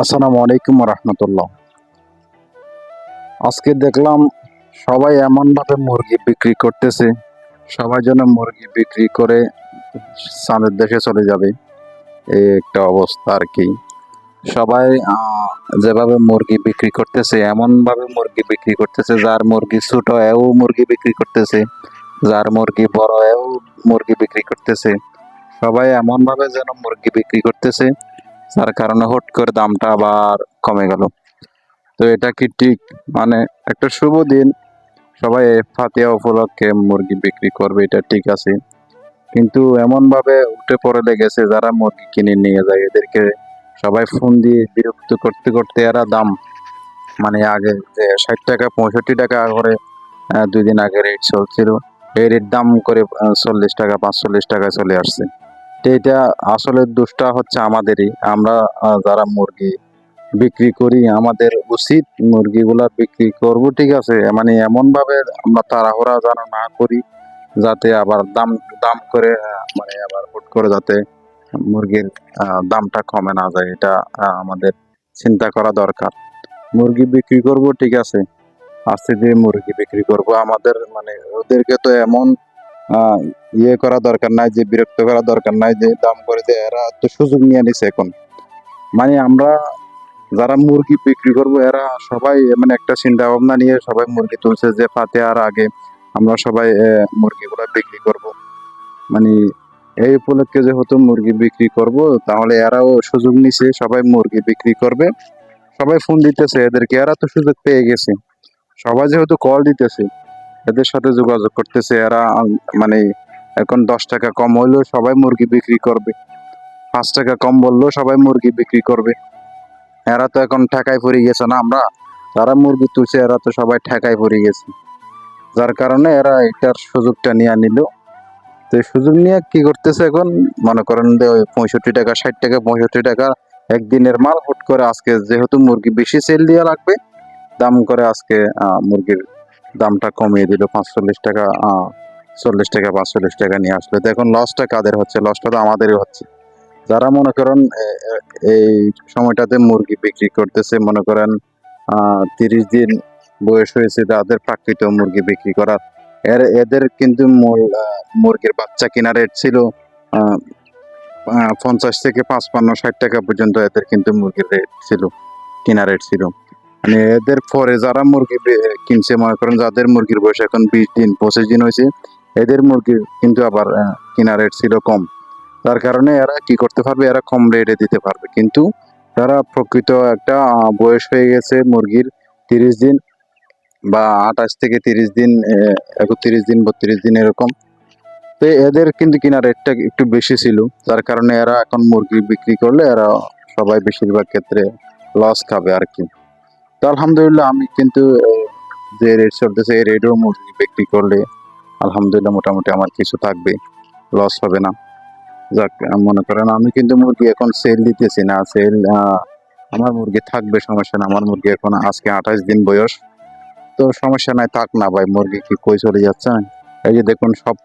আসসালামু আলাইকুম রহমতুল্লাহ। আজকে দেখলাম সবাই এমনভাবে মুরগি বিক্রি করতেছে, সবাই যেন মুরগি বিক্রি করে চাঁদের দেশে চলে যাবে, এই একটা অবস্থা আর কি। সবাই যেভাবে মুরগি বিক্রি করতেছে, এমনভাবে মুরগি বিক্রি করতেছে, যার মুরগি ছোট এও মুরগি বিক্রি করতেছে, যার মুরগি বড় এও মুরগি বিক্রি করতেছে। সবাই এমনভাবে যেন মুরগি বিক্রি করতেছে যার কারণে হুট করে দামটা আবার কমে গেল। তো এটা কি ঠিক? মানে একটা শুভ দিন। সবাই ফাতিয়া উপলক্ষে মুরগি বিক্রি করবে, এটা ঠিক আছে। কিন্তু এমন ভাবে উঠে পড়ে লেগেছে যারা মুরগি কিনে নিয়ে যায়, এদেরকে সবাই ফোন দিয়ে বিরক্ত করতে করতে এরা দাম মানে আগে যে ষাট টাকা, পঁয়ষট্টি টাকা করে দুই দিন আগে রেট চলছিল। এই রেট দাম করে চল্লিশ টাকা, পাঁচচল্লিশ টাকা চলে আসছে। এটা আসলে দোষটা হচ্ছে আমাদেরই। আমরা যারা মুরগি বিক্রি করি, আমাদের উচিত মুরগিগুলা বিক্রি করব, ঠিক আছে? মানে এমন ভাবে আমরা তাড়াহুড়া যেন না করি, যাতে আবার দাম দাম করে মানে আবার হুট করে যাতে মুরগির দামটা কমে না যায়। এটা আমাদের চিন্তা করা দরকার। মুরগি বিক্রি করব, ঠিক আছে? আস্তে দিয়ে মুরগি বিক্রি করব। আমাদের মানে ওদেরকে তো এমন ইয়ে করা দরকার নাই, যে বিরক্ত করা দরকার নাই, যে দাম করে দেয় এরা তো সুযোগ নিয়ে নিছে এখন। মানে আমরা যারা মুরগি বিক্রি করব, এরা সবাই মানে একটা চিন্তা ভাবনা নিয়ে সবাই মুরগি তুলছে যে পাতে আর আগে আমরা সবাই মুরগিগুলা বিক্রি করব। মানে এই উপলক্ষে যেহেতু মুরগি বিক্রি করব, তাহলে এরাও সুযোগ নিছে, সবাই মুরগি বিক্রি করবে। সবাই ফোন দিতেছে এদেরকে, এরা তো সুযোগ পেয়ে গেছে। সবাই যেহেতু কল দিতেছে। এদের সাথে যোগাযোগ করতেছে, এরা মানে এখন দশ টাকা কম হইলেও সবাই মুরগি বিক্রি করবে। পাঁচ টাকা কম বললেও সবাই মুরগি বিক্রি করবে। এরা তো এখন ঠেকায় পড়ে গেছে না আমরা? যারা মুরগি তুলছে, এরা তো সবাই ঠেকায় পড়ে গেছে। যার কারণে এরা এটার সুযোগটা নিয়ে নিল। তো সুযোগ নিয়ে কি করতেছে এখন? মনে করেন যে ওই পঁয়ষট্টি টাকা, ষাট টাকা, পঁয়ষট্টি টাকা একদিনের মাল হুট করে আজকে যেহেতু মুরগি বেশি সেল দেওয়া লাগবে, দাম করে আজকে মুরগির দামটা কমিয়ে দিল, পাঁচচল্লিশ টাকা চল্লিশ টাকা, পাঁচচল্লিশ টাকা নিয়ে আসলো। তো এখন লসটা কাদের হচ্ছে? লসটা তো আমাদেরই হচ্ছে। যারা মনে করেন এই সময়টাতে মুরগি বিক্রি করতেছে, মনে করেন তিরিশ দিন বয়স হয়েছে, তাদের প্রাকৃত মুরগি বিক্রি করার এর, এদের কিন্তু মূল মুরগির বাচ্চা কেনা রেট ছিল পঞ্চাশ থেকে পাঁচপান্ন, ষাট টাকা পর্যন্ত এদের কিন্তু মুরগির রেট ছিল, কেনা রেট ছিল। মানে এদের পরে যারা মুরগি কিনছে, মনে করেন যাদের মুরগির বয়স এখন বিশ দিন, পঁচিশ দিন হয়েছে, এদের মুরগির কিন্তু আবার কেনা রেট ছিল কম। তার কারণে এরা কি করতে পারবে? এরা কম রেটে দিতে পারবে। কিন্তু তারা প্রকৃত একটা বয়স হয়ে গেছে মুরগির তিরিশ দিন বা আঠাশ থেকে তিরিশ দিন একত্রিশ দিন, বত্রিশ দিন এরকম। তো এদের কিন্তু কিনা রেটটা একটু বেশি ছিল। যার কারণে এরা এখন মুরগি বিক্রি করলে এরা সবাই বেশিরভাগ ক্ষেত্রে লস খাবে আর কি। তো আলহামদুলিল্লাহ আমি কিন্তু যে রেট চলতেছে, এই রেটেও মুরগি বিক্রি করলে আলহামদুলিল্লাহ মোটামুটি আমার কিছু থাকবে লস হবে না। যাক মনে করেন আমি কিন্তু মুরগি এখন সেল দিতেছি না সেল আমার মুরগি থাকবে, সমস্যা না আমার মুরগি এখন আজকে আঠাশ দিন বয়স, তো সমস্যা নাই, থাক না ভাই, মুরগি কি কই চলে যাচ্ছে? এই যে দেখুন, সব